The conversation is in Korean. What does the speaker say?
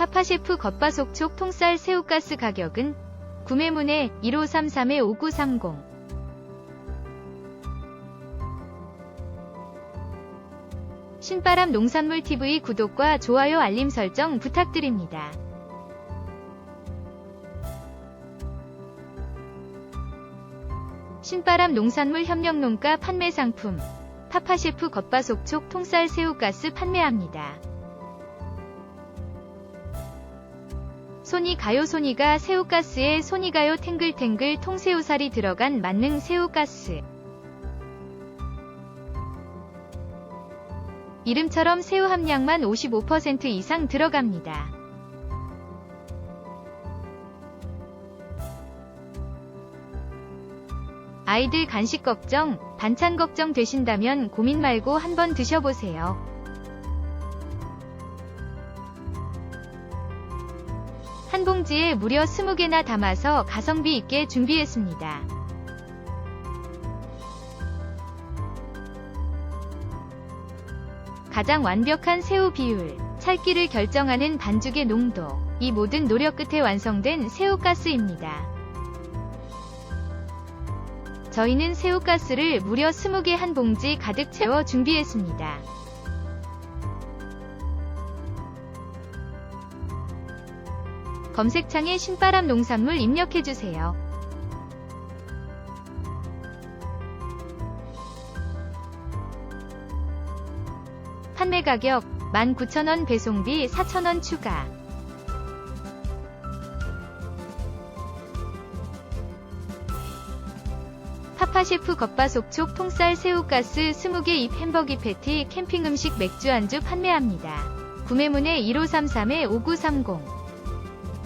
파파셰프 겉바속촉 통쌀 새우가스 가격은 구매문의 1533-5930 신바람 농산물 TV 구독과 좋아요 알림 설정 부탁드립니다. 신바람 농산물 협력농가 판매 상품 파파셰프 겉바속촉 통쌀 새우가스 판매합니다. 손이 가요 손이가 새우가스에 손이 가요 탱글탱글 통새우살이 들어간 만능 새우가스 이름처럼 새우 함량만 55% 이상 들어갑니다. 아이들 간식 걱정, 반찬 걱정 되신다면 고민 말고 한번 드셔보세요. 한 봉지에 무려 20개나 담아서 가성비 있게 준비했습니다. 가장 완벽한 새우 비율, 찰기를 결정하는 반죽의 농도, 이 모든 노력 끝에 완성된 새우가스입니다. 저희는 새우가스를 무려 20개 한 봉지 가득 채워 준비했습니다. 검색창에 신바람 농산물 입력해주세요. 판매 가격 19,000원 배송비 4,000원 추가. 파파셰프 겉바속촉 통쌀 새우가스 20개 입 햄버기 패티 캠핑 음식 맥주 안주 판매합니다. 구매문의 1533-5930